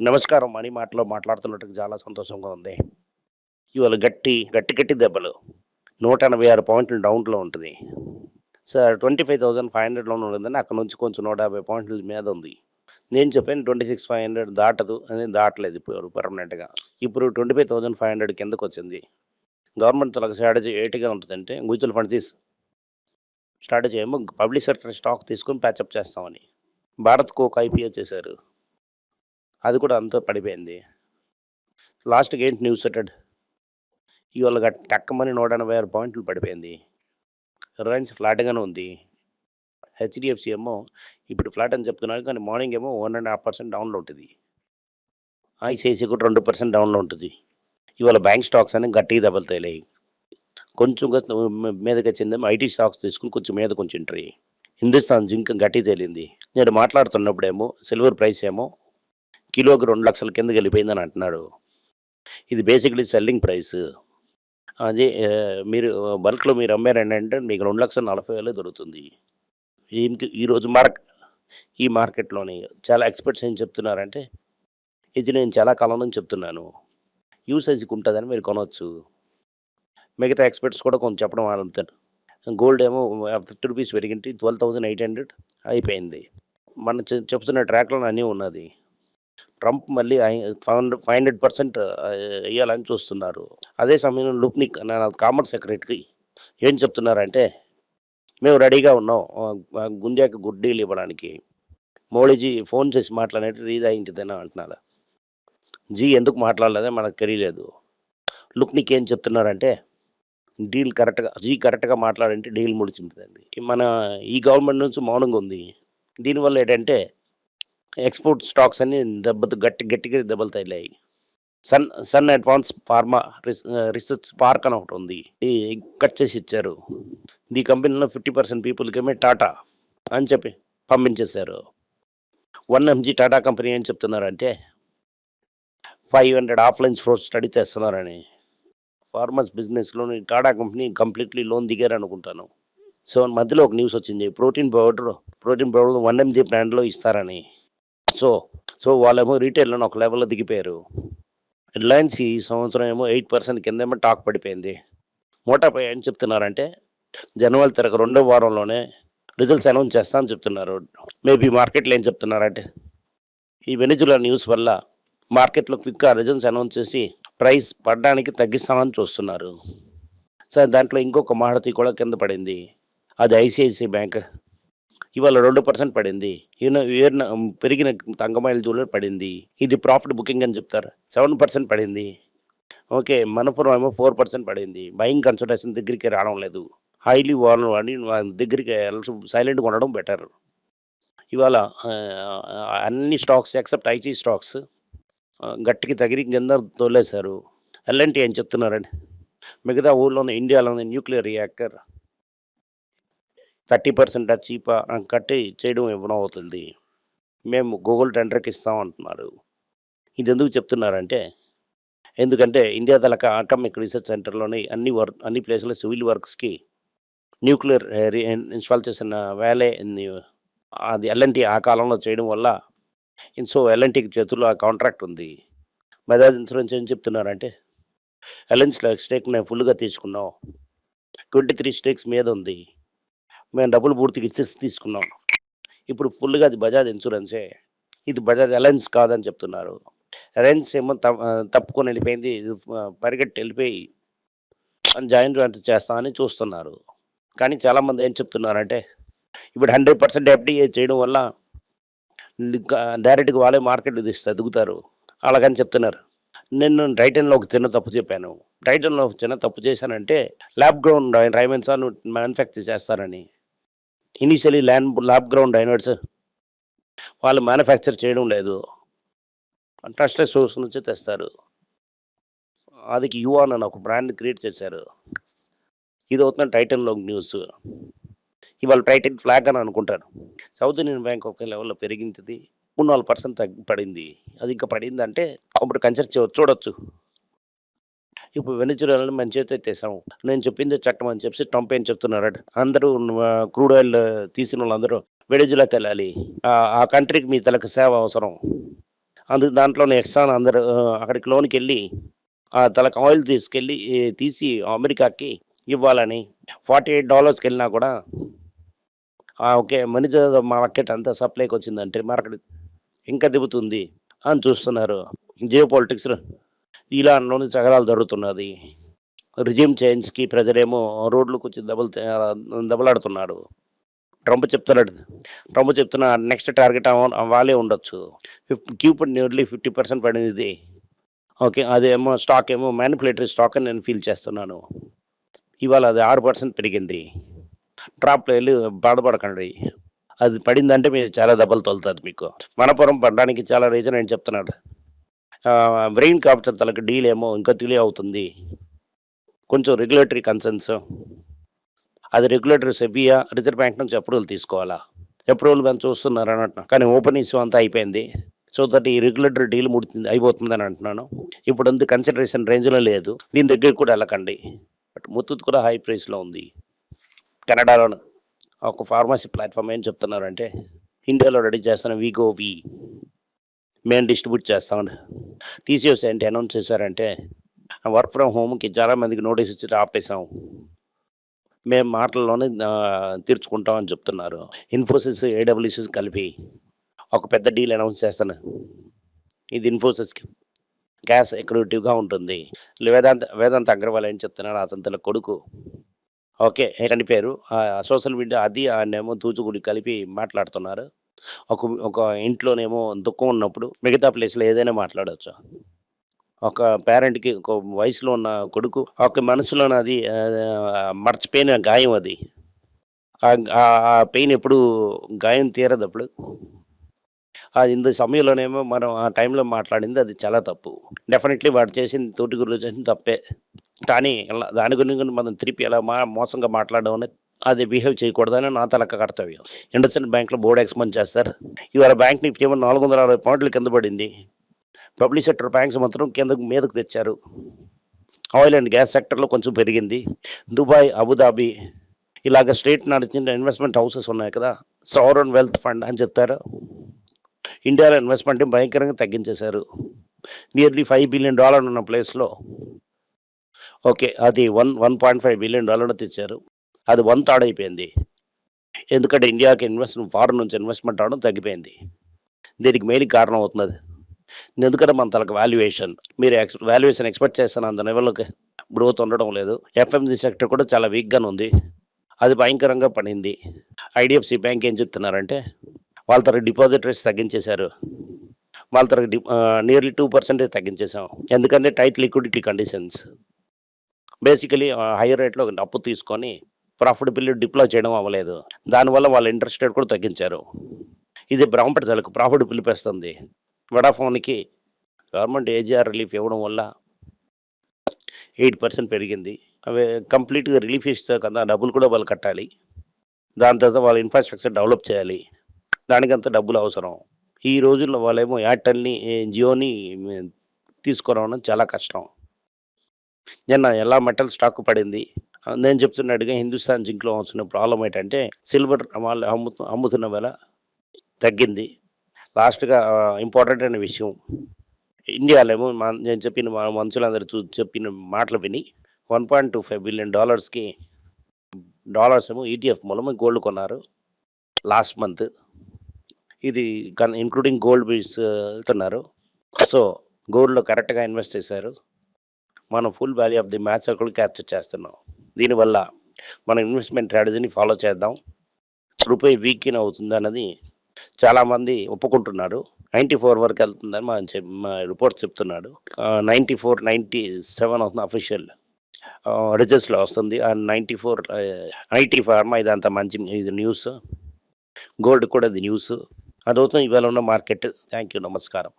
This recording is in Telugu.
నమస్కారం. మనీ మాటలో మాట్లాడుతున్నట్టుగా చాలా సంతోషంగా ఉంది. ఇవాళ గట్టి గట్టి గట్టి దెబ్బలు. నూట ఎనభై ఆరు పాయింట్లు డౌన్లో ఉంటుంది. Sir twenty five thousand five హండ్రెడ్లో ఉంటుందని అక్కడ నుంచి కొంచెం నూట యాభై పాయింట్ల మీద ఉంది. నేను చెప్పాను ట్వంటీ సిక్స్ ఫైవ్ హండ్రెడ్ దాటదు అని దాటలేదు ఇప్పుడు పర్మనెంట్గా. ఇప్పుడు twenty five thousand five hundred కిందకు వచ్చింది. గవర్నమెంట్ తొలగ స్ట్రాటజీ ఏటిగా ఉంటుందంటే మ్యూచువల్ ఫండ్స్ స్ట్రాటజీ ఏమో పబ్లిక్ సెక్టర్ స్టాక్ తీసుకొని ప్యాచప్ చేస్తామని. భారత్కు ఒక ఐపీఓ చేశారు. అది కూడా అంతా పడిపోయింది. లాస్ట్కి ఏంటి న్యూస్ సెటెడ్? ఇవాళ గట్ టక్కమని నూట ఎనభై ఆరు పాయింట్లు పడిపోయింది. రిలయన్స్ ఫ్లాట్గానే ఉంది. హెచ్డిఎఫ్సి ఏమో ఇప్పుడు ఫ్లాట్ అని చెప్తున్నారు కానీ మార్నింగ్ ఏమో వన్ అండ్ హాఫ్ పర్సెంట్ డౌన్లో ఉంటుంది. ఐసిఐసి కూడా రెండు పర్సెంట్ డౌన్లో ఉంటుంది. ఇవాళ బ్యాంక్ స్టాక్స్ అని గట్టిగా దెబ్బలుతాయి కొంచెం మీదకి వచ్చిందేమో ఐటీ స్టాక్స్ తీసుకుని కొంచెం మీద కొంచెం ఎంట్రీ హిందుస్థాన్ జింక్ గట్టి తేలింది. నేను మాట్లాడుతున్నప్పుడేమో సిల్వర్ ప్రైస్ ఏమో కిలోకి రెండు లక్షల కిందకి వెళ్ళిపోయిందని అంటున్నాడు. ఇది బేసిక్లీ సెల్లింగ్ ప్రైస్ అది మీరు బల్క్లో మీరు అమ్మారంటే అంటే మీకు రెండు లక్షల నలభై వేలు దొరుకుతుంది. దీనికి ఈరోజు మార్క్ ఈ మార్కెట్లోని చాలా ఎక్స్పర్ట్స్ ఏం చెప్తున్నారంటే ఇది నేను చాలా కాలం నుంచి చెప్తున్నాను. యూసేజ్కి ఉంటుందని మీరు కొనవచ్చు మిగతా ఎక్స్పర్ట్స్ కూడా కొంచెం చెప్పడం ఆరంభించారు గోల్డ్ ఏమో ఫిఫ్టీ రూపీస్ పెరిగింది ట్వెల్వ్ థౌజండ్ ఎయిట్ హండ్రెడ్ అయిపోయింది. మన చెప్తున్న ట్రాక్లో అన్నీ ఉన్నది. ట్రంప్ మళ్ళీ five hundred five hundred percent వేయాలని చూస్తున్నారు. అదే సమయంలో లుక్నిక్ నా కామర్స్ సెక్రటరీ ఏం చెప్తున్నారంటే మేము రెడీగా ఉన్నాం ఆ, గుంజాకి గుడ్ డీల్ ఇవ్వడానికి. మోడీజీ ఫోన్ చేసి మాట్లాడేది రీడ్ అయింటిదేనా అంటున్నారు. జీ ఎందుకు మాట్లాడలేదే మనకు తెలియలేదు. లుక్నిక్ ఏం చెప్తున్నారంటే డీల్ కరెక్ట్గా జీ కరెక్ట్గా మాట్లాడంటే డీల్ ముడిచింటుందండి. మన ఈ గవర్నమెంట్ నుంచి మౌనంగా ఉంది దీనివల్ల ఏంటంటే ఎక్స్పోర్ట్ స్టాక్స్ అన్ని దెబ్బతో గట్టి గట్టిగా దెబ్బలు తగిలాయి Sun Sun advance pharma research park అని ఒకటి ఉంది కట్ చేసి ఇచ్చారు. ఈ కంపెనీలో ఫిఫ్టీ పర్సెంట్ పీపుల్కేమే టాటా అని చెప్పి పంపించేశారు. వన్ ఎంజీ టాటా కంపెనీ ఏం చెప్తున్నారంటే five hundred offline stores study చేస్తున్నారని ఫార్మర్స్ బిజినెస్లోని టాటా కంపెనీ కంప్లీట్లీ లోన్ దిగారు అనుకుంటాను. సో మధ్యలో ఒక న్యూస్ వచ్చింది. Protein powder protein powder one MG బ్రాండ్లో ఇస్తారని. సో సో వాళ్ళేమో రీటైల్లోనే ఒక లెవెల్లో దిగిపోయారు. రిలయన్స్ ఈ సంవత్సరం ఏమో ఎయిట్ పర్సెంట్ కిందేమో టాక్ పడిపోయింది. మోటాపై ఏం చెప్తున్నారంటే జనవరి తరగతి రెండో వారంలోనే రిజల్ట్స్ అనౌన్స్ చేస్తామని చెప్తున్నారు. మేబీ మార్కెట్లో ఏం చెప్తున్నారంటే ఈ వెనిజులా న్యూస్ వల్ల మార్కెట్లో క్విక్గా రిజల్ట్స్ అనౌన్స్ చేసి ప్రైస్ పడడానికి తగ్గిస్తామని చూస్తున్నారు. సరే దాంట్లో ఇంకొక మహడతి కూడా కింద పడింది. అది ఐసిఐసిఐ బ్యాంక్. ఇవాళ రెండు పర్సెంట్ పడింది. ఈయన పెరిగిన తంగమాయిల జూలర్ పడింది. ఇది ప్రాఫిట్ బుకింగ్ అని చెప్తారు. సెవెన్ పర్సెంట్ పడింది. ఓకే మనపురం ఏమో ఫోర్ పర్సెంట్ పడింది. బయింగ్ కన్సల్టేషన్ దగ్గరికి రావడం లేదు. హైలీ వార్న్ అని దగ్గరికి సైలెంట్గా ఉండడం బెటర్. ఇవాళ అన్ని స్టాక్స్ ఎక్సెప్ట్ ఐటీ స్టాక్స్ గట్టికి తగిరి కింద తోలేశారు. ఎల్ఎన్టీ అని చెప్తున్నారండి? మిగతా ఊళ్ళోని ఇండియాలోని న్యూక్లియర్ రియాక్టర్ థర్టీ పర్సెంట్ చీపా కట్టి చేయడం ఇవ్వడం అవుతుంది. మేము గూగుల్ టెండర్కి ఇస్తాం అంటున్నారు. ఇది ఎందుకు చెప్తున్నారంటే ఎందుకంటే ఇండియా తలక అటామిక్ రీసెర్చ్ సెంటర్లోని అన్ని వర్క్ అన్ని ప్లేసుల్లో సివిల్ వర్క్స్కి న్యూక్లియర్ ఇన్స్టాల్ చేసిన వేలే అది ఎల్ఎన్టీ ఆ కాలంలో చేయడం వల్ల సో ఎల్ఎన్టీకి చేతుల్లో ఆ కాంట్రాక్ట్ ఉంది. బజాజ్ ఇన్సూరెన్స్ ఏం చెప్తున్నారంటే ఎల్ఎన్స్లో స్టేక్ మేము ఫుల్గా తీసుకున్నాం. ట్వంటీ త్రీ స్టేక్స్ మీద ఉంది. మేము డబ్బులు పూర్తిగా ఇచ్చేసి తీసుకున్నాం ఇప్పుడు ఫుల్గా అది బజాజ్ ఇన్సూరెన్సే ఇది బజాజ్ అలయన్స్ కాదని చెప్తున్నారు అలయన్స్ ఏమో తప్పుకొని వెళ్ళిపోయింది ఇది పరిగెట్టి వెళ్ళిపోయి జాయింట్ వెంచర్ చేస్తామని చూస్తున్నారు కానీ చాలామంది ఏం చెప్తున్నారంటే ఇప్పుడు హండ్రెడ్ పర్సెంట్ ఎఫ్డిఏ చేయడం వల్ల డైరెక్ట్గా వాళ్ళే మార్కెట్ ఇది ఎదుగుతారు అలాగని చెప్తున్నారు నేను టైటన్లో ఒక చిన్న తప్పు చెప్పాను టైటన్లో ఒక చిన్న తప్పు చేశానంటే ల్యాబ్ గ్రౌండ్ రైమెన్స్ మ్యానుఫ్యాక్చర్ చేస్తారని initially land lab ground Diners వాళ్ళు మ్యానుఫ్యాక్చర్ చేయడం లేదు. ట్రస్టెడ్ సోర్స్ నుంచి తెస్తారు. అదికి యువాన్ అని ఒక బ్రాండ్ క్రియేట్ చేశారు. ఇది అవుతున్న టైటన్లో న్యూస్ ఇవాళ టైటన్ ఫ్లాగ్ అని అనుకుంటారు. సౌత్ ఇండియన్ బ్యాంక్ ఒక లెవెల్లో పెరిగింది. మూడు నాలుగు పర్సెంట్ తగ్గి పడింది. అది ఇంకా పడిందంటే ఒకటి అప్పుడు కన్సిడర్ చేయవచ్చు చూడొచ్చు. ఇప్పుడు వెనిచురాలని మంచి చేతి ఎత్తేసాము. నేను చెప్పింది చట్టం అని చెప్పి ట్రంప్ ఏం చెప్తున్నారట అందరూ క్రూడ్ ఆయిల్ తీసిన వాళ్ళందరూ వెనిజులా తెలాలి. ఆ- కంట్రీకి మీ తలకు సేవ అవసరం. అందుకు దాంట్లోనే ఎక్సాన్ అందరు అక్కడికి లోనికి వెళ్ళి ఆ తలకు ఆయిల్ తీసుకెళ్ళి తీసి అమెరికాకి ఇవ్వాలని ఫార్టీ ఎయిట్ డాలర్స్కి వెళ్ళినా కూడా ఓకే మనిషి మార్కెట్ అంతా సప్లైకి వచ్చిందంటే మార్కెట్ ఇంకా దిగుతుంది అని చూస్తున్నారు. జియో పాలిటిక్స్లో ఇలాంటి చగరాలు జరుగుతున్నది. రిజిమ్ చేంజ్కి ప్రజలేమో రోడ్లు వచ్చి దెబ్బలు దెబ్బలాడుతున్నాడు ట్రంప్ చెప్తున్నాడు ట్రంప్ చెప్తున్న నెక్స్ట్ టార్గెట్ వాళ్ళే ఉండొచ్చు. ఫిఫ్ క్యూప్ నియర్లీ ఫిఫ్టీ పర్సెంట్ పడింది. ఇది ఓకే అదేమో స్టాక్ ఏమో మ్యానిపులేటరీ స్టాక్ అని నేను ఫీల్ చేస్తున్నాను. ఇవాళ అది ఆరు పర్సెంట్ పెరిగింది. డ్రాప్లో వెళ్ళి బాధపడకండి. అది పడిందంటే మీరు చాలా దెబ్బలు తోలుతుంది మీకు. మనపురం పడడానికి చాలా రీజన్ అని చెప్తున్నాడు. బ్రెయిన్ క్యాపిటల్ తలకి డీల్ ఏమో ఇంకా తెలియ అవుతుంది. కొంచెం రెగ్యులేటరీ కన్సర్న్స్ అది రెగ్యులేటరీ సెబియా రిజర్వ్ బ్యాంక్ నుంచి అప్రూవల్ తీసుకోవాలా? అప్రూవల్ మేము చూస్తున్నారు అని అంటున్నా. కానీ ఓపెన్ ఇష్యూ అంతా అయిపోయింది. సో దట్ ఈ రెగ్యులేటరీ డీల్ ముడుతుంది అయిపోతుందని అంటున్నాను. ఇప్పుడు అంత కన్సిడరేషన్ రేంజ్లో లేదు. దీని దగ్గరికి కూడా వెళ్ళకండి. బట్ ముత్తూత్ కూడా హై ప్రైస్లో ఉంది. కెనడాలో ఒక ఫార్మసీ ప్లాట్ఫామ్ ఏం చెప్తున్నారంటే ఇండియాలో రెడీ చేస్తున్న వీగో వి మేము డిస్ట్రిబ్యూట్ చేస్తామని టీసీఎస్ ఏంటి అనౌన్స్ చేశారంటే వర్క్ ఫ్రమ్ హోమ్కి చాలామందికి నోటీస్ ఇచ్చి ఆపేసాం మేము మాటల్లోనే తీర్చుకుంటామని చెప్తున్నారు. ఇన్ఫోసిస్ ఏడబ్ల్యూసిస్ కలిపి ఒక పెద్ద డీల్ అనౌన్స్ చేస్తాను. ఇది ఇన్ఫోసిస్కి గ్యాస్ ఎక్రూటివ్గా ఉంటుంది. వేదాంత వేదాంత అగ్రవాల్ ఏం చెప్తున్నాడు అతని కొడుకు. ఓకే ఏంటని పేరు? సోషల్ మీడియా అది ఆయనేమో దూచుగుడి కలిపి మాట్లాడుతున్నారు. ఒక ఒక ఇంట్లోనేమో దుఃఖం ఉన్నప్పుడు మిగతా ప్లేస్లో ఏదైనా మాట్లాడవచ్చు ఒక పేరెంట్కి ఒక వయసులో ఉన్న కొడుకు ఒక మనసులో అది మర్చిపోయిన గాయం అది. ఆ- ఆ- పెయిన్ ఎప్పుడు గాయం తీరదు అప్పుడు. అది ఇంత సమయంలోనేమో మనం ఆ టైంలో మాట్లాడింది అది చాలా తప్పు. డెఫినెట్లీ వాడు చేసింది తోటి గురువు చేసింది తప్పే. కానీ ఇలా దాని గురించి మనం తిరిపి ఎలా మా మోసంగా మాట్లాడడం అనేది అది బిహేవ్ చేయకూడదని నా తలక కర్తవ్యం. ఇండస్ట్రియల్ బ్యాంక్లో బోర్డు ఎక్స్పెండ్ చేస్తారు. ఇవాళ బ్యాంక్ నిఫ్టీ ఏమో నాలుగు వందల అరవై పాయింట్లు కింద పడింది. పబ్లిక్ సెక్టర్ బ్యాంక్స్ మాత్రం కిందకు మీదకు తెచ్చారు. ఆయిల్ అండ్ గ్యాస్ సెక్టర్లో కొంచెం పెరిగింది. దుబాయ్ అబుదాబి ఇలాగ స్టేట్ నడిచిన ఇన్వెస్ట్మెంట్ హౌసెస్ ఉన్నాయి కదా సౌరన్ వెల్త్ ఫండ్ అని చెప్తారు. ఇండియాలో ఇన్వెస్ట్మెంట్ భయంకరంగా తగ్గించేశారు. నియర్లీ ఫైవ్ బిలియన్ డాలర్ ఉన్న ప్లేస్లో ఓకే అది one one point five billion dollar తెచ్చారు. అది వన్ అయిపోయింది ఎందుకంటే ఇండియాకి ఇన్వెస్ట్ ఫారెన్ నుంచి ఇన్వెస్ట్మెంట్ రావడం తగ్గిపోయింది. దీనికి మెయిన్ కారణం అవుతున్నది. ఎందుకంటే మన తలకు వాల్యుయేషన్. మీరు ఎక్స్ వాల్యుయేషన్ ఎక్స్పెక్ట్ చేస్తాను అంత లెవెల్కి గ్రోత్ ఉండడం లేదు. ఎఫ్ఎంజీ సెక్టర్ కూడా చాలా వీక్గానే ఉంది. అది భయంకరంగా పడింది. ఐడిఎఫ్సి బ్యాంక్ ఏం చెప్తున్నారంటే వాళ్ళ తరగతి డిపాజిట్ రేట్స్ తగ్గించేశారు. వాళ్ళ తరగతి నియర్లీ టూ పర్సెంటేజ్ తగ్గించేసాం ఎందుకంటే tight liquidity conditions. Basically higher రేట్లో అప్పు తీసుకొని ప్రాఫిటబిలిటీ డిప్లో చేయడం అవ్వలేదు. దానివల్ల వాళ్ళ ఇంట్రెస్ట్ రేట్ కూడా తగ్గించారు. ఇది బ్రహ్మ ప్రజలకు ప్రాఫిట్ పిలిపేస్తుంది వడాఫోన్కి గవర్నమెంట్ ఏజీఆర్ రిలీఫ్ ఇవ్వడం వల్ల ఎయిట్ పర్సెంట్ పెరిగింది. అవి కంప్లీట్గా రిలీఫ్ ఇస్తే కదా డబ్బులు కూడా వాళ్ళు కట్టాలి. దాని తర్వాత వాళ్ళ ఇన్ఫ్రాస్ట్రక్చర్ డెవలప్ చేయాలి. దానికంత డబ్బులు అవసరం. ఈ రోజుల్లో వాళ్ళేమో ఎయిర్టెల్ని జియోని తీసుకురావడం చాలా కష్టం. నిన్న ఎలా మెటల్ స్టాక్ పడింది నేను చెప్తున్నట్టుగా హిందుస్థాన్ జింక్లో వచ్చిన ప్రాబ్లం ఏంటంటే సిల్వర్ వాళ్ళు అమ్ముతు అమ్ముతున్న వేళ తగ్గింది. లాస్ట్గా ఇంపార్టెంట్ అయిన విషయం ఇండియాలో ఏమో నేను చెప్పిన మనుషులందరూ చూ చెప్పిన మాటలు విని one point two five billion డాలర్స్కి dollars ఏమో ఈటీఎఫ్ మూలము గోల్డ్ కొన్నారు లాస్ట్ మంత్. ఇది కన్ ఇంక్లూడింగ్ గోల్డ్ బీస్ వెళ్తున్నారు. సో గోల్డ్లో కరెక్ట్గా ఇన్వెస్ట్ చేశారు. మనం full value of the match కూడా క్యాప్చర్ చేస్తున్నాం. దీనివల్ల మన ఇన్వెస్ట్మెంట్ స్ట్రాటజీని ఫాలో చేద్దాం. రూపాయి వీక్కిన అవుతుంది అన్నది చాలామంది ఒప్పుకుంటున్నారు. నైంటీ ఫోర్ వరకు వెళ్తుందని మా చెప్ మా రిపోర్ట్ చెప్తున్నాడు. నైంటీ ఫోర్ నైంటీ సెవెన్ అవుతుంది అఫీషియల్. రిజల్ట్స్లో వస్తుంది. ఆ నైంటీ ఫోర్ ఐటీ ఫార్మా ఇది అంత మంచి ఇది న్యూస్. గోల్డ్ కూడా ఇది న్యూస్. అదవుతుంది. ఇవాళ ఉన్న మార్కెట్. థ్యాంక్ యూ నమస్కారం.